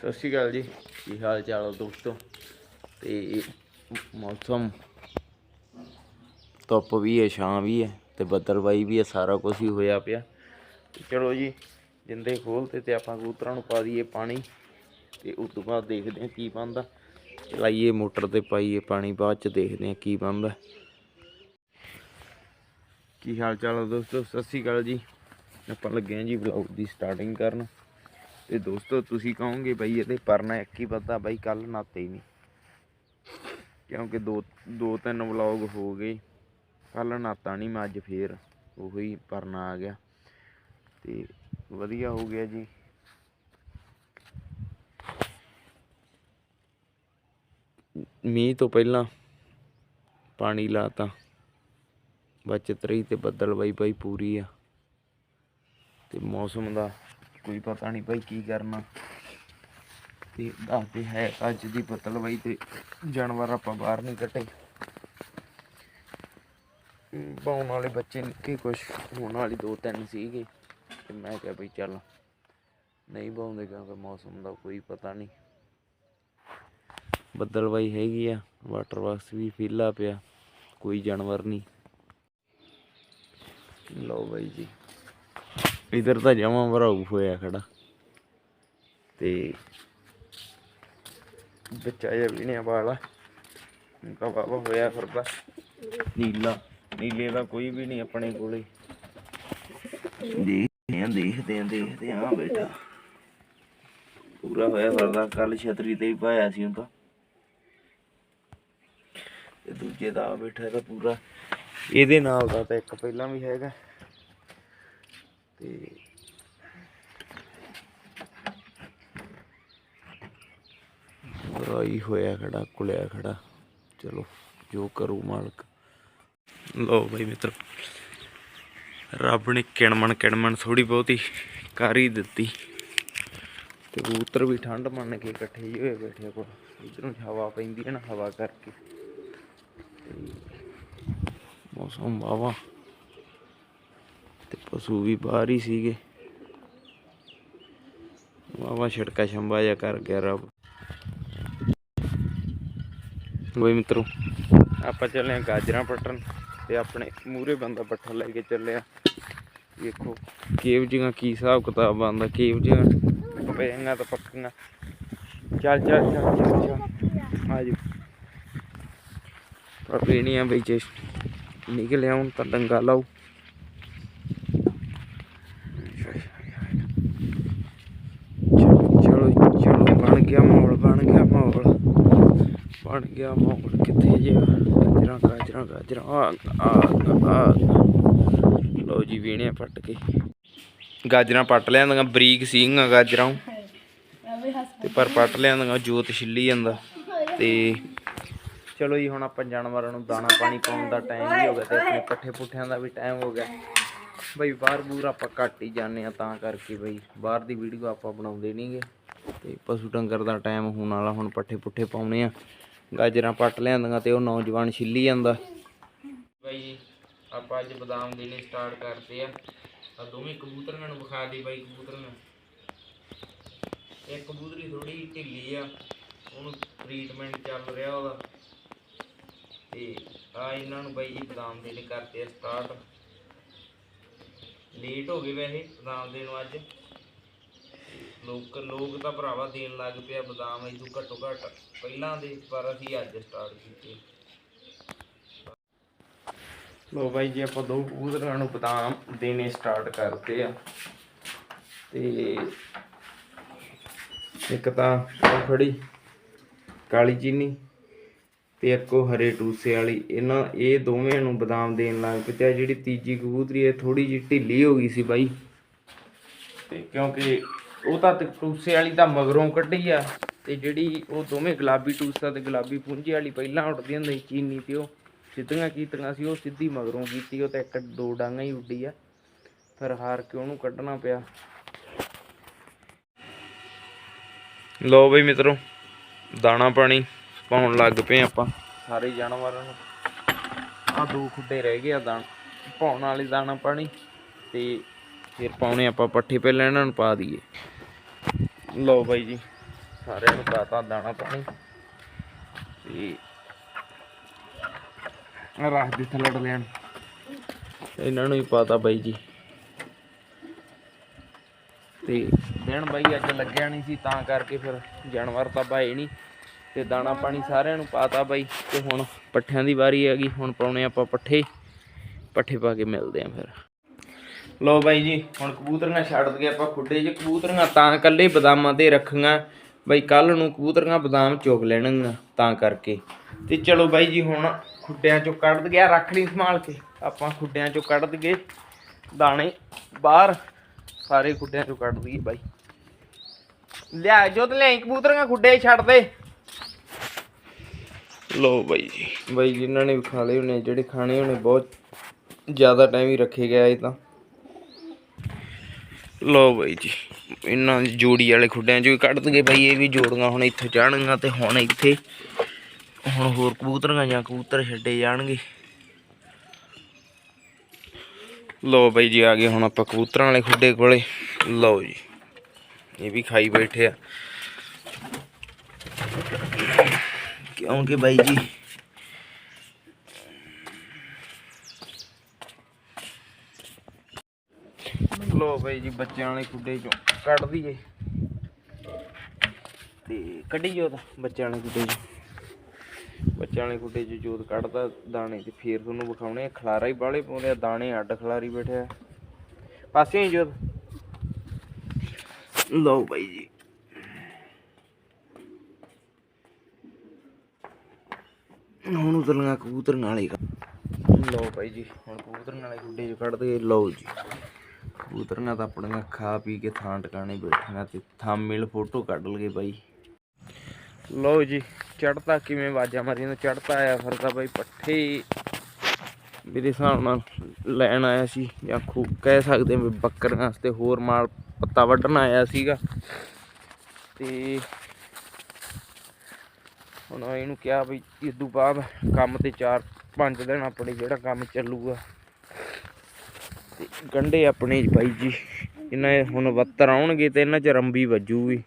ਸਤਿ ਸ਼੍ਰੀ ਅਕਾਲ ਜੀ। ਕੀ ਹਾਲ ਚਾਲ ਹੈ ਦੋਸਤੋ? ਤੇ ਮੌਸਮ ਧੁੱਪ ਵੀ ਹੈ, ਛਾਂ ਵੀ ਹੈ ਤੇ ਬੱਦਲਬਾਈ ਵੀ ਹੈ, ਸਾਰਾ ਕੁਝ ਹੀ ਹੋਇਆ ਪਿਆ। ਚਲੋ ਜੀ, ਜਿੰਦੇ ਖੋਲਤੇ ਤੇ ਆਪਾਂ ਕਬੂਤਰਾਂ ਨੂੰ ਪਾ ਦਈਏ ਪਾਣੀ ਤੇ ਉਸ ਤੋਂ ਬਾਅਦ ਦੇਖਦੇ ਹਾਂ ਕੀ ਬਣਦਾ। ਚਲਾਈਏ ਮੋਟਰ ਤੇ ਪਾਈਏ ਪਾਣੀ, ਬਾਅਦ ਚ ਦੇਖਦੇ ਹਾਂ ਕੀ ਬਣਦਾ। ਕੀ ਹਾਲ ਚਾਲ ਹੈ ਦੋਸਤੋ? ਸਤਿ ਸ਼੍ਰੀ ਅਕਾਲ ਜੀ। ਆਪਾਂ ਲੱਗੇ ਹਾਂ ਜੀ ਵਲੌਗ ਦੀ ਸਟਾਰਟਿੰਗ ਕਰਨ। ਤੇ ਦੋਸਤੋ, ਤੁਸੀਂ ਕਹੋਗੇ ਬਈ ਇਹਦੇ ਪਰਨਾ ਇੱਕ ਹੀ ਪਤਾ ਬਈ ਕੱਲ ਨਾਤੇ ਹੀ ਨਹੀਂ। ਕਿਉਂਕਿ ਦੋ ਦੋ ਤਿੰਨ ਵਲੌਗ ਹੋ ਗਏ। ਕੱਲ ਨਾਤਾ ਨਹੀਂ ਮੈਂ, ਅੱਜ ਫੇਰ ਉਹੀ ਪਰਨਾ ਆ ਗਿਆ। ਤੇ ਵਧੀਆ ਹੋ ਗਿਆ ਜੀ। ਮੀਂਹ ਤੋਂ ਪਹਿਲਾਂ ਪਾਣੀ ਲਾਤਾ। ਬਚਤ ਰਹੀ ਤੇ ਬੱਦਲ ਬਾਈ ਬਾਈ ਪੂਰੀ ਆ। ਤੇ ਮੌਸਮ ਦਾ ਕੋਈ ਪਤਾ ਨਹੀਂ ਭਾਈ ਕੀ ਕਰਨਾ। ਤੇ ਦੱਸਦੇ ਹੈ ਅੱਜ ਦੀ ਪਤਲ ਬਾਈ ਤੇ ਜਾਨਵਰ ਆਪਾਂ ਬਾਹਰ ਨਹੀਂ ਕੱਟੇ ਪਾਉਣ ਵਾਲੇ ਬੱਚੇ ਨਿੱਕੇ ਕੁਛ, ਹੋਣ ਵਾਲੀ ਦੋ ਤਿੰਨ ਸੀਗੇ। ਤੇ ਮੈਂ ਕਿਹਾ ਬਈ ਚੱਲ, ਨਹੀਂ ਪਾਉਂਦੇ ਕਿਉਂਕਿ ਮੌਸਮ ਦਾ ਕੋਈ ਪਤਾ ਨਹੀਂ। ਬੱਦਲ ਹੈਗੀ ਆ, ਵਾਟਰ ਬਾਕਸ ਵੀ ਫੀਲਾ ਪਿਆ, ਕੋਈ ਜਾਨਵਰ ਨਹੀਂ। ਲਓ ਬਾਈ ਜੀ। ਇਧਰ ਤਾਂ ਜਮਾ ਭਰਾਉ ਹੋਇਆ ਖੜਾ। ਤੇ ਬੱਚਾ ਜਿਹਾ ਵੀ ਨਹੀਂ ਵਾਲਾ ਤਾਂ ਬਾਬਾ ਹੋਇਆ ਫਿਰਦਾ। ਨੀਲਾ, ਨੀਲੇ ਦਾ ਕੋਈ ਵੀ ਨਹੀਂ ਆਪਣੇ ਕੋਲੇ। ਦੇਖਦੇ ਆਂ ਦੇਖਦੇ ਆਂ ਦੇਖਦੇ ਆਂ ਬੇਟਾ ਪੂਰਾ ਹੋਇਆ ਫਿਰਦਾ ਕੱਲ ਛਤਰੀ ਤੇ ਹੀ ਪਾਇਆ ਸੀ ਉਹ ਤਾਂ। ਤੇ ਦੂਜੇ ਦਾ ਆ ਬੈਠਾ, ਇਹਦਾ ਪੂਰਾ। ਇਹਦੇ ਨਾਲ ਦਾ ਤਾਂ ਇੱਕ ਪਹਿਲਾਂ ਵੀ ਹੈਗਾ। ਤੇ ਰਾਈ ਹੋਇਆ ਖੜਾ, ਕੁਲਿਆ ਖੜਾ। ਚਲੋ, ਜੋ ਕਰੂ ਮਾਲਕ। ਲੋ ਭਾਈ ਮਿੱਤਰ, ਰੱਬ ਨੇ ਕਿਣਮਣ ਕਿਣਮਣ ਥੋੜੀ ਬਹੁਤੀ ਕਰ ਹੀ ਦਿੱਤੀ। ਤੇ ਕਬੂਤਰ ਵੀ ਠੰਡ ਮੰਨ ਕੇ ਇਕੱਠੇ ਹੀ ਹੋਏ ਬੈਠੇ ਕੋਲ। ਇਧਰੋਂ ਹਵਾ ਪੈਂਦੀ ਹੈ ਨਾ, ਹਵਾ ਕਰਕੇ। ਮੌਸਮ ਵਾਵਾ ਤੇ ਪਸ਼ੂ ਵੀ ਬਾਹਰ ਹੀ ਸੀਗੇ। ਵਾਵਾ ਛਟਕਾ ਛੰਬਾ ਜਿਹਾ ਕਰ ਗਿਆ ਰੱਬ। ਕੋਈ ਮਿੱਤਰੋ, ਆਪਾਂ ਚੱਲੇ ਆ ਗਾਜਰਾਂ ਪੱਟਣ ਤੇ ਆਪਣੇ ਮੂਰੇ ਬੰਦਾ ਪੱਠਾ ਲੈ ਕੇ ਚੱਲਿਆ ਦੇਖੋ ਕੇਵ ਜੀਆਂ ਕੀ ਹਿਸਾਬ ਕਿਤਾਬ ਬੰਦਾ ਕੇਵ ਜੀਆਂ ਪਪੇਂਗਾ ਤਾਂ ਪੱਕੀਆਂ। ਚੱਲ ਚੱਲ ਚੱਲ ਚੱਲ ਚੱਲ। ਆ ਜੀ ਪਰ ਪੀਣੀਆਂ ਵਿੱਚ ਨਿਕਲ ਆਉਣ ਤਾਂ ਡੰਗਾ ਲਾਓ ਚਲੋ ਚਲੋ ਚਲੋ ਬਣ ਗਿਆ ਮਾਹੌਲ ਬਣ ਗਿਆ ਮਾਹੌਲ ਬਣ ਗਿਆ ਮਾਹੌਲ ਕਿੱਥੇ ਜੇ? ਗਾਜਰਾਂ ਗਾਜਰਾਂ ਗਾਜਰਾਂ ਆ ਆ ਆ ਲਓ ਜੀ, ਵੀਣੇ ਪੱਟ ਕੇ। ਗਾਜਰਾਂ ਪੱਟ ਲਿਆਂਦੀਆਂ, ਬਰੀਕ ਸੀਗੀਆਂ ਗਾਜਰਾਂ। ਤੇ ਪਰ ਪੱਟ ਲਿਆਂਦੀਆਂ, ਜੋਤ ਛਿੱਲੀ ਜਾਂਦਾ। ਤੇ ਚਲੋ ਜੀ, ਹੁਣ ਆਪਾਂ ਜਾਨਵਰਾਂ ਨੂੰ ਦਾਣਾ ਪਾਣੀ ਪਾਉਣ ਦਾ ਟਾਈਮ ਵੀ ਹੋ ਗਿਆ ਤੇ ਆਪਣੇ ਪੱਠੇ ਪੁੱਠਿਆਂ ਦਾ ਵੀ ਟਾਈਮ ਹੋ ਗਿਆ। ਬਈ, ਬਾਹਰ ਬੂਰ ਆਪਾਂ ਘੱਟ ਹੀ ਜਾਂਦੇ ਆ ਤਾਂ ਕਰਕੇ ਬਈ, ਬਾਹਰ ਦੀ ਵੀਡੀਓ ਆਪਾਂ ਬਣਾਉਂਦੇ ਨਹੀਂਗੇ ਤੇ ਪਸ਼ੂ ਡੰਗਰ ਦਾ ਟਾਈਮ ਹੋਣ ਵਾਲਾ, ਹੁਣ ਪੱਠੇ ਪੁੱਠੇ ਪਾਉਣੇ ਆ। ਗਾਜਰਾਂ ਪੱਟ ਲਿਆਂਦੀਆਂ ਤੇ ਉਹ ਨੌਜਵਾਨ ਛਿੱਲੀ ਜਾਂਦਾ। ਬਾਈ ਜੀ, ਆਪਾਂ ਅੱਜ ਬਦਾਮ ਦੇਣੇ ਸਟਾਰਟ ਕਰਦੇ ਆ। ਆ ਦੋਵੇਂ ਕਬੂਤਰਾਂ ਨੂੰ ਵਿਖਾ ਦੇ ਬਾਈ ਕਬੂਤਰਾਂ ਇੱਕ ਕਬੂਤਰੀ ਥੋੜੀ ਢਿੱਲੀ ਆ, ਉਹਨੂੰ ਟ੍ਰੀਟਮੈਂਟ ਚੱਲ ਰਿਹਾ ਉਹਦਾ। ਤੇ ਆ ਇਹਨਾਂ ਨੂੰ ਬਾਈ ਜੀ ਬਦਾਮ ਦੇਣੇ ਕਰਦੇ ਆ ਸਟਾਰਟ ਲੇਟ ਹੋ ਗਏ ਵੈਸੇ ਬਦਾਮ ਦੇਣ ਨੂੰ ਅੱਜ। ਲੋਕ ਲੋਕ ਤਾਂ ਭਰਾਵਾ ਦੇਣ ਲੱਗ ਪਿਆ ਬਦਾਮ ਇਦੋਂ ਘੱਟੋ ਘੱਟ ਪਹਿਲਾਂ ਦੇ, ਪਰ ਅਸੀਂ ਅੱਜ ਸਟਾਰਟ ਕੀਤੇ। ਲੋ ਬਾਈ ਜੀ, ਆਪਾਂ ਦੋ ਕਬੂਤਰਾਂ ਨੂੰ ਬਦਾਮ ਦੇਣੇ ਸਟਾਰਟ ਕਰਤੇ ਆ। ਤੇ ਇੱਕ ਤਾਂ ਉਹ ਖੜੀ, ਕਾਲੀ ਚੀਨੀ ਤੇ ਇੱਕ ਉਹ ਹਰੇ ਟੂਸੇ ਵਾਲੀ। ਇਹਨਾਂ, ਇਹ ਦੋਵੇਂ ਨੂੰ ਬਦਾਮ ਦੇਣ ਲੱਗ ਪਏ ਤੇ ਆਹ ਜਿਹੜੀ ਤੀਜੀ ਕਬੂਤਰੀ ਇਹ ਥੋੜੀ ਜਿਹੀ ਢਿੱਲੀ ਹੋ ਗਈ ਸੀ ਬਾਈ। ਤੇ ਕਿਉਂਕਿ ਉਹ ਤਾਂ ਟੂਸੇ ਵਾਲੀ ਤਾਂ ਮਗਰੋਂ ਕੱਢੀ ਆ ਤੇ ਜਿਹੜੀ ਉਹ ਦੋਵੇਂ ਗੁਲਾਬੀ ਟੂਸਾ ਤੇ ਗੁਲਾਬੀ ਪੁੰਝੇ ਵਾਲੀ ਪਹਿਲਾਂ ਉੱਡਦੀ ਹੁੰਦੀ ਸੀ, ਚੀਨੀ ਤੇ ਉਹ ਸਿੱਧੀਆਂ ਕੀਤੀਆਂ ਸੀ, ਉਹ ਸਿੱਧੀ ਮਗਰੋਂ ਕੀਤੀ, ਉਹ ਤਾਂ ਇੱਕ ਦੋ ਡਾਂਗਾ ਹੀ ਉੱਡੀ ਆ। ਫਿਰ ਹਾਰ ਕੇ ਉਹਨੂੰ ਕੱਢਣਾ ਪਿਆ। ਲੋ ਬਈ ਮਿੱਤਰੋ, ਦਾਣਾ ਪਾਣੀ ਪਾਉਣ ਲੱਗ ਪਏ ਆਪਾਂ। ਸਾਰੇ ਜਾਨਵਰਾਂ ਨੂੰ। ਆ ਦੋ ਖੁੱਡੇ ਰਹਿ ਗਏ ਆ ਦਾਣਾ, ਪਾਉਣ ਵਾਲੇ ਦਾਣਾ ਪਾਣੀ ਤੇ ਫਿਰ ਪਾਉਣੇ ਆਪਾਂ ਪੱਠੇ, ਪਹਿਲਾਂ ਇਹਨਾਂ ਨੂੰ ਪਾ ਦਈਏ। ਲਓ ਬਾਈ ਜੀ, ਸਾਰਿਆਂ ਨੂੰ ਪਾਤਾ ਦਾਣਾ ਪਾਣੀ। ਤੇ ਆਹ ਰੱਖ ਦੇ ਥੱਲੜ ਲੈਣ। ਇਹਨਾਂ ਨੂੰ ਹੀ ਪਾਤਾ ਬਾਈ ਜੀ। ਤੇ ਦਿਨ ਬਾਈ ਅੱਜ ਲੱਗਿਆ ਨਹੀਂ ਸੀ, ਤਾਂ ਕਰਕੇ ਫਿਰ ਜਾਨਵਰ ਤਾਂ ਭਾਏ ਨਹੀਂ। ਤੇ ਦਾਣਾ ਪਾਣੀ ਸਾਰਿਆਂ ਨੂੰ ਪਾਤਾ ਬਾਈ। ਤੇ ਹੁਣ ਪੱਠਿਆਂ ਦੀ ਵਾਰੀ ਹੈਗੀ, ਹੁਣ ਪਾਉਣੇ ਆਪਾਂ ਪੱਠੇ। ਪੱਠੇ ਪਾ ਕੇ ਮਿਲਦੇ ਆਂ ਫਿਰ। ਲੋ ਬਾਈ ਜੀ, ਹੁਣ ਕਬੂਤਰੀਆਂ ਛੱਡ ਦਈਏ ਆਪਾਂ ਖੁੱਡੇ 'ਚ ਕਬੂਤਰੀਆਂ ਤਾਂ ਇਕੱਲੇ ਬਦਾਮਾਂ ਤੇ ਰੱਖੀਆਂ। ਬਾਈ ਕੱਲ ਨੂੰ ਕਬੂਤਰੀਆਂ ਬਦਾਮ ਚੁਗ ਲੈਣਗੀਆਂ ਤਾਂ ਕਰਕੇ। ਤੇ ਚਲੋ ਬਾਈ ਜੀ, ਹੁਣ ਖੁੱਡਿਆਂ 'ਚੋਂ ਕੱਢ ਦਈਏ। ਰੱਖ ਲਈ ਸੰਭਾਲ ਕੇ। ਆਪਾਂ ਖੁੱਡਿਆਂ 'ਚੋਂ ਕੱਢ ਦਈਏ। ਦਾਣੇ ਬਾਹਰ, ਸਾਰੇ ਖੁੱਡਿਆਂ 'ਚੋਂ ਕੱਢ ਦਈਏ ਬਾਈ। ਲਿਆ ਜੋ ਤੇ ਲੈ ਕਬੂਤਰੀਆਂ ਖੁੱਡੇ 'ਚ ਛੱਡ ਦੇ। ਲੋ ਬਾਈ ਜੀ, ਬਾਈ ਜਿਨ੍ਹਾਂ ਨੇ ਵੀ ਖਾ ਲਏ ਹੋਣੇ। ਜਿਹੜੇ ਖਾਣੇ ਹੋਣੇ, ਬਹੁਤ ਜ਼ਿਆਦਾ ਟਾਈਮ ਹੀ ਰੱਖੇ ਗਿਆ ਇਹ ਤਾਂ। ਲੋ ਬਾਈ ਜੀ, ਇਹਨਾਂ ਜੋੜੀ ਵਾਲੇ ਖੁੱਡਿਆਂ ਚੋਂ ਹੀ ਕੱਢ ਦਗੇ ਬਾਈ, ਇਹ ਵੀ ਜੋੜੀਆਂ ਹੁਣ ਇੱਥੇ ਜਾਣਗੀਆਂ ਤੇ ਹੁਣ ਇੱਥੇ, ਹੁਣ ਹੋਰ ਕਬੂਤਰਾਂ ਜਾਂ ਕਬੂਤਰ ਛੱਡੇ ਜਾਣਗੇ। ਲੋ ਬਾਈ ਜੀ, ਆ ਗਏ ਹੁਣ ਆਪਾਂ ਕਬੂਤਰਾਂ ਵਾਲੇ ਖੁੱਡੇ ਕੋਲੇ। ਲਓ ਜੀ, ਇਹ ਵੀ ਖਾਈ ਬੈਠੇ ਆ। ਕਿਉਂਕਿ ਬਾਈ ਜੀ ਲੋ ਬਾਈ ਜੀ ਬੱਚਿਆਂ ਵਾਲੇ ਖੁੱਡੇ ਚੋਂ ਕੱਢ ਦਈਏ। ਤੇ ਕੱਢੀ ਜੋਤ ਬੱਚਿਆਂ ਵਾਲੇ ਖੁੱਡੇ ਚੋਂ। ਬੱਚਿਆਂ ਵਾਲੇ ਖੁੱਡੇ ਚੋਂ ਜੋਤ ਕੱਢਦਾ ਦਾਣੇ ਤੇ ਫੇਰ ਤੁਹਾਨੂੰ ਵਿਖਾਉਣੇ ਆ। ਖਲਾਰਾ ਹੀ ਬਾਲੇ ਪਾਉਂਦੇ ਆ, ਦਾਣੇ ਅੱਡ ਖਲਾਰੀ ਬੈਠੇ ਆ। ਪਾਸੇ ਹੀ ਜੋਤ। ਲਓ ਬਾਈ ਜੀ। ਹੁਣ ਉਤਰਨਾ ਕਬੂਤਰ ਵਾਲੇ ਲਓ ਭਾਈ ਜੀ, ਹੁਣ ਕਬੂਤਰ ਵਾਲੇ ਖੁੱਡੇ ਚ ਕੱਢਦੇ ਲਓ ਜੀ। ਕਬੂਤਰੀਆਂ ਤਾਂ ਆਪਣੀਆਂ ਖਾ ਪੀ ਕੇ ਥਾਂ ਟਿਕਾਣੇ ਬੈਠਣਾ ਤੇ ਥੰਬਨੇਲ ਫੋਟੋ ਕੱਢ ਲਗੇ ਬਾਈ। ਲਓ ਜੀ ਚੜਤਾ ਕਿਵੇਂ ਆਵਾਜ਼ਾਂ ਮਾਰੀਆਂ ਤਾਂ ਚੜਤਾ ਆਇਆ ਫਿਰਦਾ ਬਾਈ ਪੱਠੇ। ਮੇਰੇ ਹਿਸਾਬ ਨਾਲ ਲੈਣ ਆਇਆ ਸੀ ਜਾਂ ਖੂ, ਕਹਿ ਸਕਦੇ ਹਾਂ ਵੀ ਬੱਕਰੀਆਂ ਵਾਸਤੇ ਹੋਰ ਮਾਲ ਪੱਤਾ ਵੱਢਣ ਆਇਆ ਸੀਗਾ। ਤੇ ਹੁਣ ਇਹਨੂੰ ਕਿਹਾ ਵੀ ਇਸ ਤੋਂ ਬਾਅਦ ਕੰਮ ਤੇ 4 5 ਦਿਨ ਆਪਣੇ ਜਿਹੜਾ ਕੰਮ ਚੱਲੂਗਾ। ਗੰਡੇ ਆਪਣੇ ਬਾਈ ਜੀ। ਇਹਨਾਂ ਹੁਣ ਵੱਤਰ ਆਉਣਗੇ ਤੇ ਇਹਨਾਂ 'ਚ ਰੰਬੀ ਵੱਜੂਗੀ।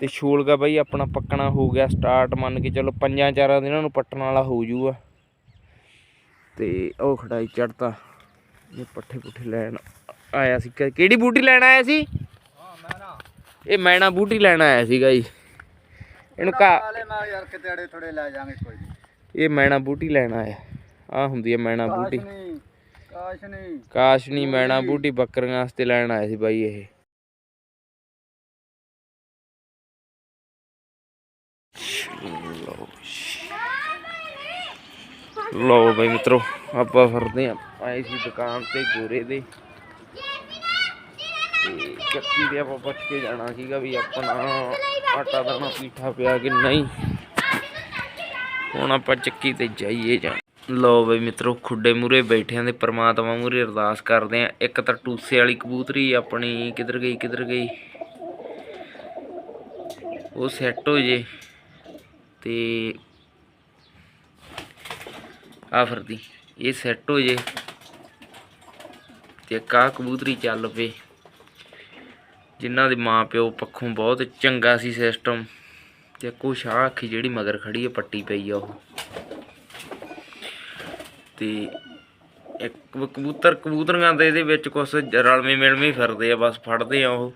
ਤੇ ਛੋਲਗਾ ਬਾਈ ਆਪਣਾ ਪੱਕਣਾ ਹੋ ਗਿਆ ਸਟਾਰਟ ਮੰਨ ਕੇ ਚਲੋ ਪੰਜਾਂ ਚਾਰਾਂ ਦਿਨਾਂ ਨੂੰ ਪੱਟਣ ਵਾਲਾ ਹੋ ਜਾਊਗਾ ਤੇ ਉਹ ਖੜਾਈ ਚੜਤਾ ਇਹ ਪੱਠੇ ਪੁੱਠੇ ਲੈਣ ਆਇਆ ਸੀ। ਕਿਹੜੀ ਬੂਟੀ ਲੈਣ ਆਇਆ ਸੀ? ਇਹ ਮੈਣਾ ਬੂਟੀ ਲੈਣ ਆਇਆ ਸੀਗਾ ਜੀ। ਇਹਨੂੰ ਕਾ ਵਾਲੇ ਮੈਂ ਯਾਰ ਕਿਤੇ ਅੜੇ ਥੋੜੇ ਲੈ ਜਾਾਂਗੇ ਕੋਈ ਨਹੀਂ ਇਹ ਮੈਣਾ ਬੂਟੀ ਲੈਣ ਆਇਆ। ਆ ਹੁੰਦੀ ਹੈ ਮੈਣਾ ਬੂਟੀ। ਕਾਸ਼ਨੀ। ਕਾਸ਼ਨੀ ਕਾਸ਼ਨੀ ਮੈਣਾ ਬੂਟੀ ਬੱਕਰੀਆਂ ਵਾਸਤੇ ਲੈਣ ਆਇਆ ਸੀ ਬਾਈ ਇਹ। ਲਓ ਬਾਈ। ਮਿੱਤਰੋ, ਆਪਾਂ ਫਿਰਦੇ ਆ ਆਏ ਸੀ ਦੁਕਾਨ ਤੇ ਗੋਰੇ ਦੇ। ਤੇ ਚੱਕੀ ਦੇ ਆਪਾਂ ਬਚ ਕੇ ਜਾਣਾ ਸੀਗਾ ਵੀ ਆਪਣਾ ਆਟਾ ਦਾਣਾ ਪੀਠਾ ਪਿਆ ਕਿ ਨਹੀਂ। ਹੁਣ ਆਪਾਂ ਚੱਕੀ ਤੇ ਜਾਈਏ ਜਾਂ ਲਓ ਬਈ ਮਿੱਤਰੋ, ਖੁੱਡੇ ਮੂਰੇ ਬੈਠਿਆਂ ਦੇ ਪ੍ਰਮਾਤਮਾ ਮੂਰੇ ਅਰਦਾਸ ਕਰਦੇ ਆ। ਇੱਕ ਤਾਂ ਟੂਸੇ ਵਾਲੀ ਕਬੂਤਰੀ ਆਪਣੀ ਕਿੱਧਰ ਗਈ ਕਿੱਧਰ ਗਈ? ਉਹ ਸੈੱਟ ਹੋ ਜੇ। ਤੇ ਆ ਫਿਰਦੀ ਇਹ ਸੈੱਟ ਹੋ ਜੇ। ਤੇ ਕਾ ਕਬੂਤਰੀ ਚੱਲ ਪਏ। ਜਿਨ੍ਹਾਂ ਦੇ ਮਾਂ ਪਿਓ ਪੱਖੋਂ ਬਹੁਤ ਚੰਗਾ ਸੀ ਸਿਸਟਮ ਤੇ ਕੋ ਸ਼ਾਹ ਅੱਖੀ ਜਿਹੜੀ ਮਗਰ ਖੜੀ ਹੈ ਪੱਟੀ ਪਈ ਆ ਉਹ। ਤੇ ਇੱਕ ਕ- ਕਬੂਤਰ, ਕਬੂਤਰੀਆਂ ਦੇ ਇਹਦੇ ਵਿੱਚ ਕੁਛ ਰਲਵੇਂ ਮਿਲਵੇਂ ਫਿਰਦੇ ਆ, ਬਸ ਫੜਦੇ ਆ ਉਹ।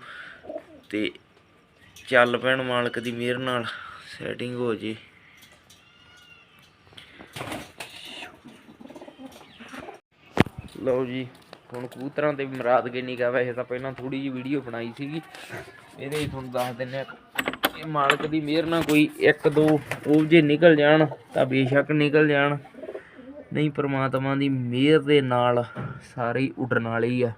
ਤੇ ਚੱਲ ਪੈਣ ਮਾਲਕ ਦੀ ਮਿਹਰ ਨਾਲ ਸੈਟਿੰਗ ਹੋ ਜੇ। ਲਓ ਜੀ, ਹੁਣ ਕਬੂਤਰਾਂ ਤੇ ਮਰਾਦ ਕੇ ਨਹੀਂ ਵੈਸੇ ਤਾਂ ਪਹਿਲਾਂ ਥੋੜੀ ਜਿਹੀ ਵੀਡੀਓ ਬਣਾਈ ਸੀਗੀ। ਇਹਦੇ ਹੀ ਤੁਹਾਨੂੰ ਦੱਸ ਦਿੰਨੇ ਆ ਇਹ ਮਾਲਕ ਦੀ ਮਿਹਰ ਨਾਲ ਕੋਈ ਇੱਕ ਦੋ ਉਹ ਜੇ ਨਿਕਲ ਜਾਣ ਤਾਂ ਬੇਸ਼ੱਕ ਨਿਕਲ ਜਾਣ। ਨਹੀਂ, ਪ੍ਰਮਾਤਮਾ ਦੀ ਮਿਹਰ ਦੇ ਨਾਲ ਸਾਰੇ ਹੀ ਉੱਡਣ ਵਾਲੇ ਹੀ ਆ।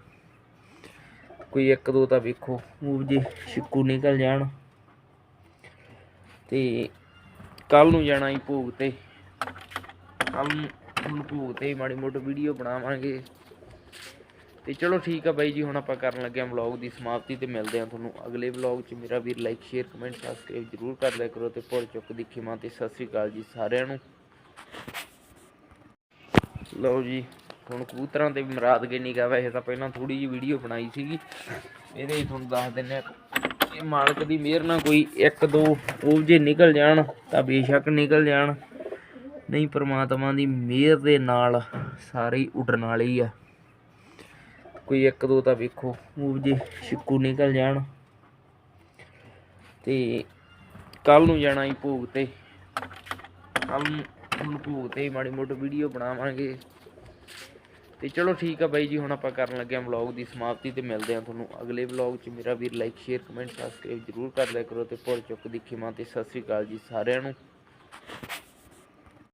ਕੋਈ ਇੱਕ ਦੋ ਤਾਂ ਵੇਖੋ, ਉਹ ਜੇ ਛਿੱਕੂ ਨਿਕਲ ਜਾਣ। ਤੇ ਕੱਲ ਨੂੰ ਜਾਣਾ ਹੀ ਭੋਗ ਤੇ। ਕੱਲ ਨੂੰ ਭੋਗ ਤੇ ਮਾੜੀ ਮੋਟੀ ਵੀਡੀਓ ਬਣਾਵਾਂਗੇ। ਤੇ ਚਲੋ ਠੀਕ ਆ ਬਾਈ ਜੀ, ਹੁਣ ਆਪਾਂ ਕਰਨ ਲੱਗੇ ਹਾਂ ਵਲੌਗ ਦੀ ਸਮਾਪਤੀ ਤੇ ਮਿਲਦੇ ਹਾਂ ਤੁਹਾਨੂੰ ਅਗਲੇ ਵਲੌਗ 'ਚ। ਮੇਰਾ ਵੀਰ ਲਾਈਕ ਸ਼ੇਅਰ ਕਮੈਂਟ ਸਬਸਕ੍ਰਾਈਬ ਜਰੂਰ ਕਰ ਲਿਆ ਕਰੋ ਤੇ ਭੁੱਲ ਚੁੱਕ ਦੀ ਖਿਮਾ ਤੇ ਸਤਿ ਸ੍ਰੀ ਅਕਾਲ ਜੀ ਸਾਰਿਆਂ ਨੂੰ। ਲਓ ਜੀ, ਹੁਣ ਕਬੂਤਰਾਂ ਤੇ ਵੀ ਮਰਾਦ ਕੇ ਨਹੀਂ ਵੈਸੇ ਤਾਂ ਪਹਿਲਾਂ ਥੋੜੀ ਜਿਹੀ ਵੀਡੀਓ ਬਣਾਈ ਸੀਗੀ। ਇਹਦੇ ਹੀ ਤੁਹਾਨੂੰ ਦੱਸ ਦਿੰਨੇ ਆ ਇਹ ਮਾਲਕ ਦੀ ਮਿਹਰ ਨਾਲ ਕੋਈ ਇੱਕ ਦੋ ਉਹ ਜੇ ਨਿਕਲ ਜਾਣ, ਤਾਂ ਬੇਸ਼ੱਕ ਨਿਕਲ ਜਾਣ। ਨਹੀਂ, ਪਰਮਾਤਮਾ ਦੀ ਮਿਹਰ ਦੇ ਨਾਲ ਸਾਰੇ ਹੀ ਉੱਡਣ ਵਾਲੇ ਹੀ ਆ। ਕੋਈ ਇੱਕ ਦੋ ਤਾਂ ਵੇਖੋ, ਉਹ ਜੇ ਛਿੱਕੂ ਨਿਕਲ ਜਾਣ। ਤੇ ਕੱਲ ਨੂੰ ਜਾਣਾ ਹੀ ਭੋਗ ਤੇ। ਕੱਲ ਹੁਣ ਭੋਗ ਤੇ ਮਾੜੀ ਮੋਟੀ ਵੀਡੀਓ ਬਣਾਵਾਂਗੇ। ਤੇ ਚਲੋ ਠੀਕ ਆ ਬਾਈ ਜੀ, ਹੁਣ ਆਪਾਂ ਕਰਨ ਲੱਗੇ ਹਾਂ ਵਲੌਗ ਦੀ ਸਮਾਪਤੀ ਤੇ ਮਿਲਦੇ ਹਾਂ ਤੁਹਾਨੂੰ ਅਗਲੇ ਵਲੌਗ 'ਚ। ਮੇਰਾ ਵੀਰ ਲਾਈਕ ਸ਼ੇਅਰ ਕਮੈਂਟ ਸਬਸਕ੍ਰਾਈਬ ਜਰੂਰ ਕਰ ਲਿਆ ਕਰੋ ਤੇ ਭੁੱਲ ਚੁੱਕ ਦੀ ਖਿਮਾ ਤੇ ਸਤਿ ਸ੍ਰੀ ਅਕਾਲ ਜੀ ਸਾਰਿਆਂ ਨੂੰ।